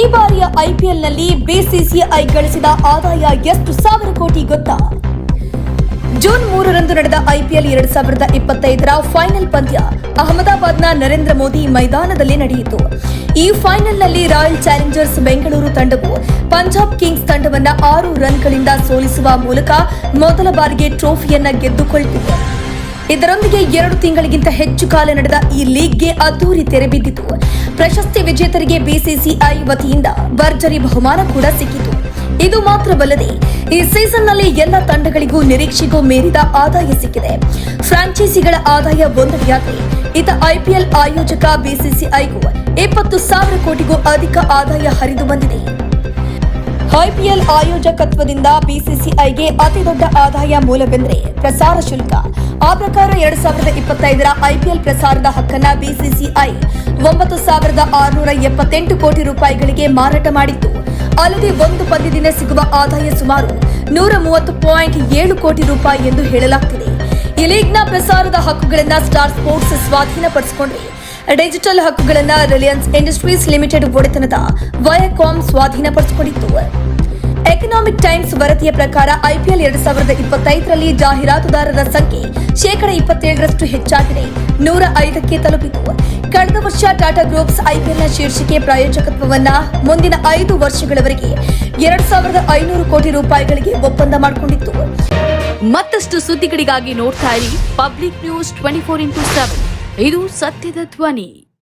ಈ ಬಾರಿಯ ಐಪಿಎಲ್ನಲ್ಲಿ ಬಿಸಿಸಿಐ ಗಳಿಸಿದ ಆದಾಯ ಎಷ್ಟು ಸಾವಿರ ಕೋಟಿ ಗೊತ್ತಾ? ಜೂನ್ ಮೂರರಂದು ನಡೆದ ಐಪಿಎಲ್ ಎರಡ್ ಸಾವಿರದ ಇಪ್ಪತ್ತೈದರ ಫೈನಲ್ ಪಂದ್ಯ ಅಹಮದಾಬಾದ್ನ ನರೇಂದ್ರ ಮೋದಿ ಮೈದಾನದಲ್ಲಿ ನಡೆಯಿತು. ಈ ಫೈನಲ್ನಲ್ಲಿ ರಾಯಲ್ ಚಾಲೆಂಜರ್ಸ್ ಬೆಂಗಳೂರು ತಂಡವು ಪಂಜಾಬ್ ಕಿಂಗ್ಸ್ ತಂಡವನ್ನ ಆರು ರನ್ಗಳಿಂದ ಸೋಲಿಸುವ ಮೂಲಕ ಮೊದಲ ಬಾರಿಗೆ ಟ್ರೋಫಿಯನ್ನ ಗೆದ್ದುಕೊಳ್ಳುತ್ತಿದೆ ಇದರೊಂದಿಗೆ ಎರಡು ತಿಂಗಳಿಗಿಂತ ಹೆಚ್ಚು ಕಾಲ ನಡೆದ ಈ ಲೀಗ್ಗೆ ಅದ್ದೂರಿ ತೆರೆಬಿದ್ದಿತು ಪ್ರಶಸ್ತಿ ವಿಜೇತರಿಗೆ ಬಿಸಿಸಿಐ ವತಿಯಿಂದ ಭರ್ಜರಿ ಬಹುಮಾನ ಕೂಡ ಸಿಕ್ಕಿತು. ಇದು ಮಾತ್ರವಲ್ಲದೆ, ಈ ಸೀಸನ್ನಲ್ಲಿ ಎಲ್ಲ ತಂಡಗಳಿಗೂ ನಿರೀಕ್ಷೆಗೂ ಮೀರಿದ ಆದಾಯ ಸಿಕ್ಕಿದೆ. ಫ್ರಾಂಚೈಸಿಗಳ ಆದಾಯ ಒಂದೆಡೆಯಾದರೆ ಇತ ಐಪಿಎಲ್ ಆಯೋಜಕ ಬಿಸಿಸಿಐಗೂ ಇಪ್ಪತ್ತು ಸಾವಿರ ಕೋಟಿಗೂ ಅಧಿಕ ಆದಾಯ ಹರಿದು ಬಂದಿದೆ. ಐಪಿಎಲ್ ಆಯೋಜಕತ್ವದಿಂದ ಬಿಸಿಸಿಐಗೆ ಅತಿ ದೊಡ್ಡ ಆದಾಯ ಮೂಲವೆಂದರೆ ಪ್ರಸಾರ ಶುಲ್ಕ. ಆ ಪ್ರಕಾರ ಎರಡ್ ಸಾವಿರದ ಇಪ್ಪತ್ತೈದರ ಐಪಿಎಲ್ ಪ್ರಸಾರದ ಹಕ್ಕನ್ನ ಬಿಸಿಸಿಐ ಒಂಬತ್ತು ಸಾವಿರದ ಆರುನೂರ ಎಪ್ಪತ್ತೆಂಟು ಕೋಟಿ ರೂಪಾಯಿಗಳಿಗೆ ಮಾರಾಟ ಮಾಡಿತ್ತು. ಅಲ್ಲದೆ ಒಂದು ಪಂದ್ಯದಿಂದ ಸಿಗುವ ಆದಾಯ ಸುಮಾರು ನೂರ ಮೂವತ್ತು ಪಾಯಿಂಟ್ ಏಳು ಕೋಟಿ ರೂಪಾಯಿ ಎಂದು ಹೇಳಲಾಗ್ತಿದೆ. ಈ ಲೀಗ್ನ ಪ್ರಸಾರದ ಹಕ್ಕುಗಳನ್ನ ಸ್ಟಾರ್ ಸ್ಪೋರ್ಟ್ಸ್ ಸ್ವಾಧೀನಪಡಿಸಿಕೊಂಡ್ರೆ ಡಿಜಿಟಲ್ ಹಕ್ಕುಗಳನ್ನು ರಿಲಯನ್ಸ್ ಇಂಡಸ್ಟ್ರೀಸ್ ಲಿಮಿಟೆಡ್ ಒಡೆತನದ ವಯಕಾಮ್ ಸ್ವಾಧೀನಪಡಿಸಿಕೊಂಡಿತ್ತು. ಎಕನಾಮಿಕ್ ಟೈಮ್ಸ್ ವರದಿಯ ಪ್ರಕಾರ ಐಪಿಎಲ್ ಎರಡ್ ಸಾವಿರದ ಇಪ್ಪತ್ತೈದರಲ್ಲಿ ಜಾಹೀರಾತುದಾರರ ಸಂಖ್ಯೆ ಶೇಕಡ ಇಪ್ಪತ್ತೇಳರಷ್ಟು ಹೆಚ್ಚಾಗಿದೆ. ನೂರ ಐದಕ್ಕೆ ತಲುಪಿತು. ಕಳೆದ ವರ್ಷ ಟಾಟಾ ಗ್ರೂಪ್ಸ್ ಐಪಿಎಲ್ನ ಶೀರ್ಷಿಕೆ ಪ್ರಾಯೋಜಕತ್ವವನ್ನ ಮುಂದಿನ ಐದು ವರ್ಷಗಳವರೆಗೆ ಎರಡ್ ಸಾವಿರದ ಐನೂರು ಕೋಟಿ ರೂಪಾಯಿಗಳಿಗೆ ಒಪ್ಪಂದ ಮಾಡಿಕೊಂಡಿತ್ತು. ಮತ್ತಷ್ಟು ಸುದ್ದಿಗಳಿಗಾಗಿ ನೋಡ್ತಾ ಇರಿ Public News twenty four into seven ಇದು ಸತ್ಯದ ಧ್ವನಿ.